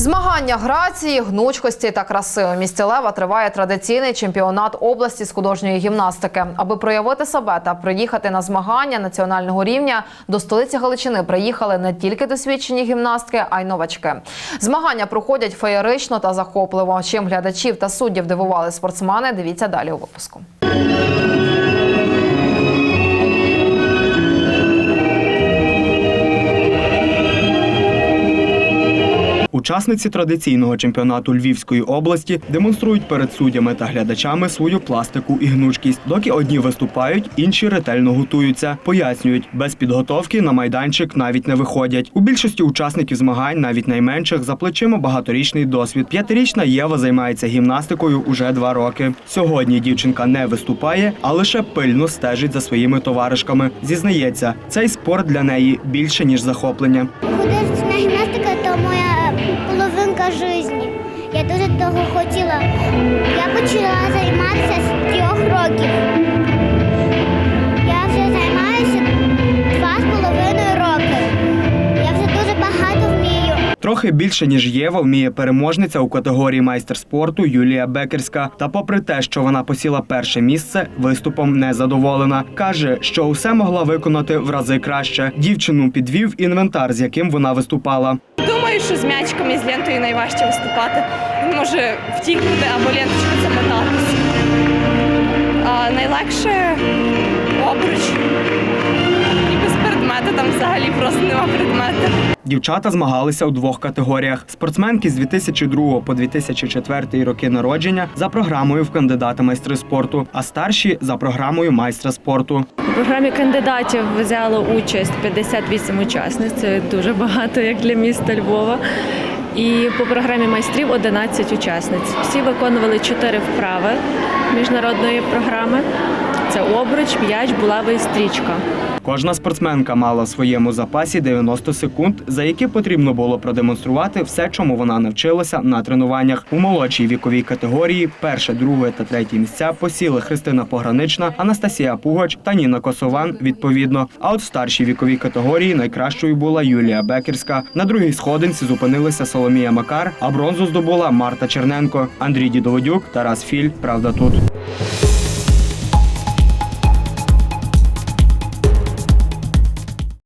Змагання грації, гнучкості та краси у місті Лева триває традиційний чемпіонат області з художньої гімнастики. Аби проявити себе та приїхати на змагання національного рівня, до столиці Галичини приїхали не тільки досвідчені гімнастки, а й новачки. Змагання проходять феєрично та захопливо. Чим глядачів та суддів дивували спортсмени, дивіться далі у випуску. Учасниці традиційного чемпіонату Львівської області демонструють перед суддями та глядачами свою пластику і гнучкість. Доки одні виступають, інші ретельно готуються. Пояснюють, без підготовки на майданчик навіть не виходять. У більшості учасників змагань, навіть найменших, за плечима багаторічний досвід. П'ятирічна Єва займається гімнастикою уже два роки. Сьогодні дівчинка не виступає, а лише пильно стежить за своїми товаришками. Зізнається, цей спорт для неї більше ніж захоплення. Художественна гімнастика то моя половинка житті. Я дуже того хотіла. Я почала займатися з трьох років. Я вже займаюся два з половиною роки. Я вже дуже багато вмію. Трохи більше ніж Єва вміє переможниця у категорії майстер спорту Юлія Бекерська. Та, попри те, що вона посіла перше місце, виступом не задоволена. каже, що усе могла виконати в рази краще. Дівчину підвів інвентар, з яким вона виступала. Думаю, що з м'ячиком і з лентою найважче виступати. Він може втікнути або ленточку замотатися. А найлегше обруч. Там взагалі просто нема предмета. Дівчата змагалися у двох категоріях: спортсменки з 2002 по 2004 роки народження за програмою в кандидата майстри спорту, а старші за програмою майстра спорту. У програмі кандидатів взяло участь 58 учасниць. Це дуже багато, як для міста Львова. І по програмі майстрів 11 учасниць. Всі виконували чотири вправи міжнародної програми: це обруч, м'яч, булава і стрічка. Кожна спортсменка мала в своєму запасі 90 секунд, за які потрібно було продемонструвати все, чому вона навчилася на тренуваннях. У молодшій віковій категорії перше, друге та третє місця посіли Христина Погранична, Анастасія Пугач та Ніна Косован відповідно. А от в старшій віковій категорії найкращою була Юлія Бекерська. На другій сходинці зупинилися Соломія Макар, а бронзу здобула Марта Черненко, Андрій Дідоводюк, Тарас Філь. Правда тут.